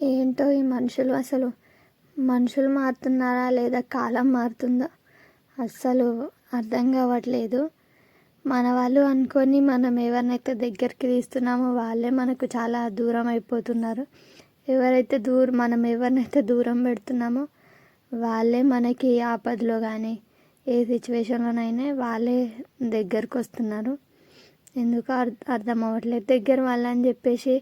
ఏంటో ఈ మనుషులు అసలు? మనుషులు మారుతున్నారా లేదా కాలం మారుతుందా? అస్సలు అర్థం కావట్లేదు. మన వాళ్ళు అనుకొని మనం ఎవరినైతే దగ్గరికి తీస్తున్నామో వాళ్ళే మనకు చాలా దూరం అయిపోతున్నారు. ఎవరైతే దూరం మనం ఎవరినైతే దూరం పెడుతున్నామో వాళ్ళే మనకి ఆపదలో కానీ ఏ సిచ్యువేషన్లోనైనా వాళ్ళే దగ్గరకు వస్తున్నారు ఎందుకు అర్థం అర్థం అవ్వట్లేదు. దగ్గర వాళ్ళని చెప్పేసి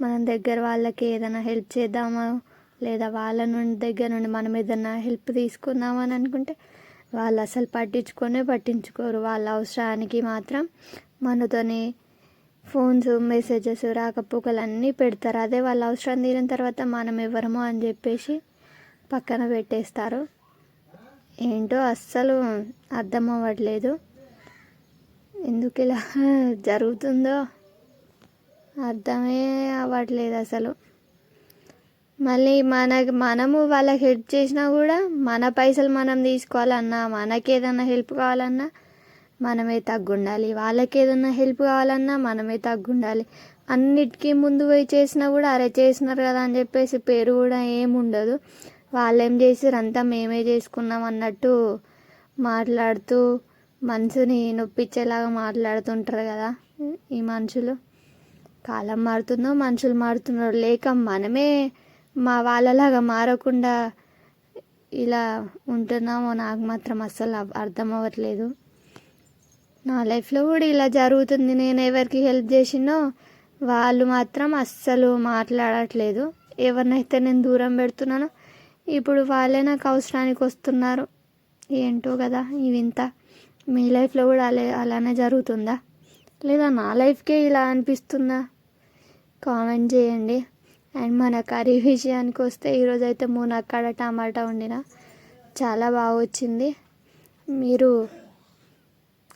మనం దగ్గర వాళ్ళకి ఏదైనా హెల్ప్ చేద్దామా? లేదా వాళ్ళ నుండి దగ్గర నుండి మనం ఏదైనా హెల్ప్ తీసుకుందామని అనుకుంటే వాళ్ళు అసలు పట్టించుకొనే పట్టించుకోరు. వాళ్ళ అవసరానికి మాత్రం మనతోని ఫోన్స్ మెసేజెస్ రాకపోకలు అన్నీ పెడతారు. అదే వాళ్ళ అవసరం తీరిన తర్వాత మనం ఎవరమో అని చెప్పేసి పక్కన పెట్టేస్తారు. ఏంటో అస్సలు అర్థం అవ్వట్లేదు. ఎందుకు ఇలా జరుగుతుందో? అర్థమే అవ్వట్లేదు అసలు. మళ్ళీ మనకి మనము వాళ్ళకి హెల్ప్ చేసినా కూడా మన పైసలు మనం తీసుకోవాలన్నా మనకి ఏదైనా హెల్ప్ కావాలన్నా మనమే తగ్గుండాలి. వాళ్ళకి ఏదైనా హెల్ప్ కావాలన్నా మనమే తగ్గుండాలి. అన్నిటికీ ముందు పోయి చేసినా కూడా అరే చేసినారు కదా అని చెప్పేసి పేరు కూడా ఏముండదు. వాళ్ళు ఏం చేసారు అంతా మేమే చేసుకున్నాం అన్నట్టు మాట్లాడుతూ మనసుని నొప్పించేలాగా మాట్లాడుతుంటారు కదా ఈ మనుషులు. కాలం మారుతుందో మనుషులు మారుతున్నారో లేక మనమే మా వాళ్ళలాగా మారకుండా ఇలా ఉంటున్నామో నాకు మాత్రం అస్సలు అర్థం అవ్వట్లేదు. నా లైఫ్లో కూడా ఇలా జరుగుతుంది. నేను ఎవరికి హెల్ప్ చేసినో వాళ్ళు మాత్రం అస్సలు మాట్లాడట్లేదు. ఎవరినైతే నేను దూరం పెడుతున్నానో ఇప్పుడు వాళ్ళే నాకు అవసరానికి వస్తున్నారు. ఏంటో కదా ఇవింత మీ లైఫ్లో కూడా అలా అలానే జరుగుతుందా? లేదా నా లైఫ్కే ఇలా అనిపిస్తుందా? కామెంట్ చేయండి. అండ్ మన కర్రీ విషయానికి వస్తే ఈరోజు అయితే మునక్కాడ టమాటా వండిన. చాలా బాగా వచ్చింది. మీరు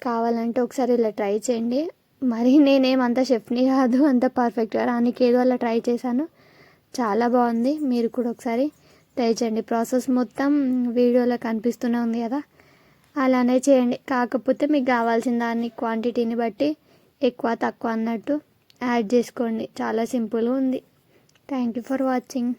కావాలంటే ఒకసారి ఇలా ట్రై చేయండి. మరి నేనేం అంత షెఫ్ని కాదు అంత పర్ఫెక్ట్గా రానికి ఏదో అలా ట్రై చేశాను. చాలా బాగుంది. మీరు కూడా ఒకసారి ట్రై చేయండి ప్రాసెస్ మొత్తం వీడియోలో కనిపిస్తూనే ఉంది కదా. అలానే చేయండి. కాకపోతే మీకు కావాల్సిన దాన్ని క్వాంటిటీని బట్టి ఎక్కువ తక్కువ అన్నట్టు. యాడ్ చేసుకోండి. చాలా సింపుల్గా ఉంది. Thank you for watching